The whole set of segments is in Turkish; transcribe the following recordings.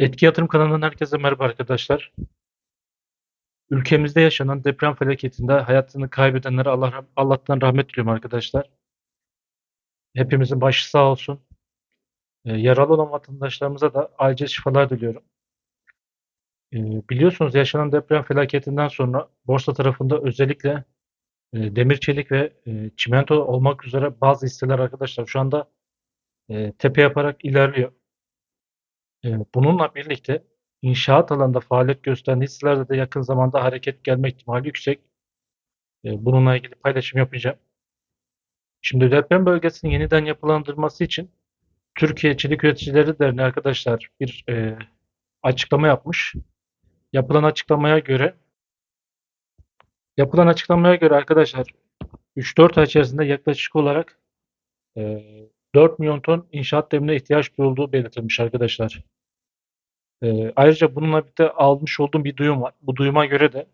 Etki Yatırım kanalından herkese merhaba arkadaşlar. Ülkemizde yaşanan deprem felaketinde hayatını kaybedenlere Allah, Allah'tan rahmet diliyorum arkadaşlar. Hepimizin başı sağ olsun. Ee, yaralı olan vatandaşlarımıza da acil şifalar diliyorum. Ee, biliyorsunuz yaşanan deprem felaketinden sonra borsa tarafında özellikle e, demir çelik ve e, çimento olmak üzere bazı hisseler arkadaşlar şu anda e, tepe yaparak ilerliyor. E, bununla birlikte inşaat alanında faaliyet gösteren hisselerde de yakın zamanda hareket gelme ihtimali yüksek. E, bununla ilgili paylaşım yapacağım. Şimdi deprem bölgesinin yeniden yapılandırması için Türkiye Çelik Üreticileri Derneği arkadaşlar bir e, açıklama yapmış. Yapılan açıklamaya göre yapılan açıklamaya göre arkadaşlar 3-4 ay içerisinde yaklaşık olarak e, 4 milyon ton inşaat demirine ihtiyaç duyulduğu belirtilmiş arkadaşlar. E, ayrıca bununla birlikte almış olduğum bir duyum var. Bu duyuma göre de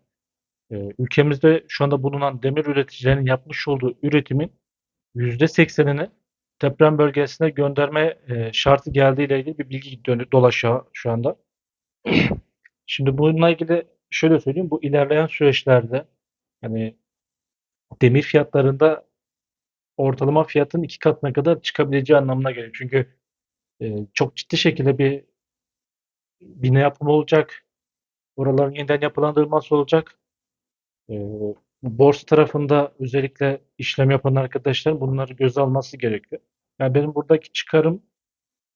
e, ülkemizde şu anda bulunan demir üreticilerinin yapmış olduğu üretimin %80'ini deprem bölgesine gönderme e, şartı geldiği ile ilgili bir bilgi dolaşıyor şu anda. Şimdi bununla ilgili şöyle söyleyeyim. Bu ilerleyen süreçlerde hani demir fiyatlarında ortalama fiyatın iki katına kadar çıkabileceği anlamına geliyor. Çünkü e, çok ciddi şekilde bir bina yapımı olacak. Oraların yeniden yapılandırılması olacak. E, borsa tarafında özellikle işlem yapan arkadaşlar bunları göze alması gerekiyor. Yani benim buradaki çıkarım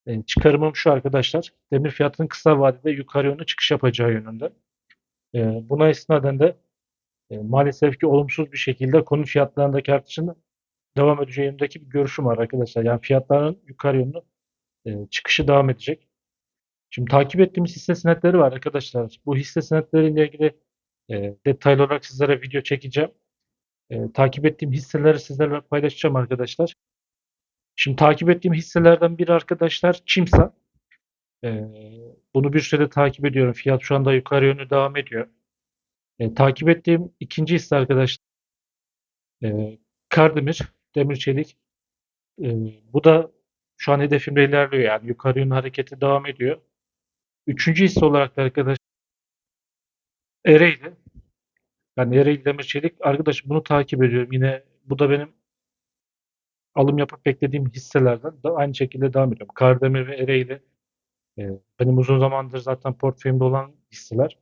e, çıkarımım şu arkadaşlar. Demir fiyatının kısa vadede yukarı yönlü çıkış yapacağı yönünde. E, buna istinaden de e, maalesef ki olumsuz bir şekilde konu fiyatlarındaki artışın devam edeceği yönündeki bir görüşüm var arkadaşlar. Yani fiyatların yukarı yönlü e, çıkışı devam edecek. Şimdi takip ettiğimiz hisse senetleri var arkadaşlar. Bu hisse senetleriyle ilgili e, detaylı olarak sizlere video çekeceğim. E, takip ettiğim hisseleri sizlerle paylaşacağım arkadaşlar. Şimdi takip ettiğim hisselerden biri arkadaşlar Çimsa. E, bunu bir sürede takip ediyorum. Fiyat şu anda yukarı yönlü devam ediyor. E, takip ettiğim ikinci hisse arkadaşlar e, Kardemir, Demir Çelik. E, bu da şu an hedefimde ilerliyor yani yukarı yönlü hareketi devam ediyor. Üçüncü hisse olarak da arkadaş Ereğli. Yani Ereğli Demir Çelik. Arkadaş bunu takip ediyorum. Yine bu da benim alım yapıp beklediğim hisselerden de aynı şekilde devam ediyorum. Kardemir ve Ereğli e, benim uzun zamandır zaten portföyümde olan hisseler.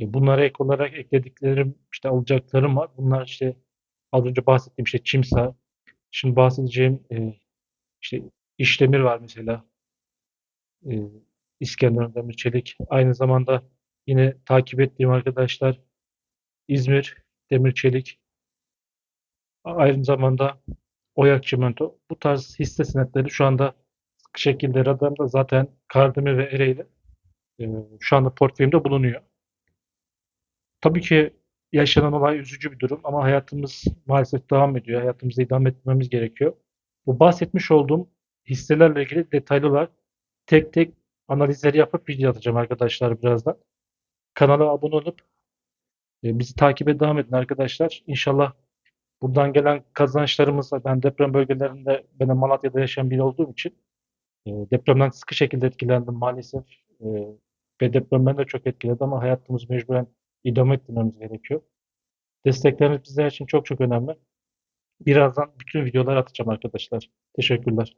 E, bunlara ek olarak eklediklerim, işte alacaklarım var. Bunlar işte az önce bahsettiğim işte Çimsa. Şimdi bahsedeceğim e, işte İşdemir var mesela. E, İskenderun Demir Çelik. Aynı zamanda yine takip ettiğim arkadaşlar İzmir Demir Çelik. Aynı zamanda Oyak Çimento. Bu tarz hisse senetleri şu anda şekilde radarımda zaten Kardemir ve Ereğli e, şu anda portföyümde bulunuyor. Tabii ki yaşanan olay üzücü bir durum ama hayatımız maalesef devam ediyor. Hayatımızı idame etmemiz gerekiyor. Bu bahsetmiş olduğum hisselerle ilgili detaylı olarak tek tek analizleri yapıp video atacağım arkadaşlar birazdan. Kanala abone olup e, bizi takibe devam edin arkadaşlar. İnşallah buradan gelen kazançlarımızla ben deprem bölgelerinde ben de Malatya'da yaşayan biri olduğum için e, depremden sıkı şekilde etkilendim maalesef. E, ve deprem beni de çok etkiledi ama hayatımız mecburen idame ettirmemiz gerekiyor. Destekleriniz bizler için çok çok önemli. Birazdan bütün videolar atacağım arkadaşlar. Teşekkürler.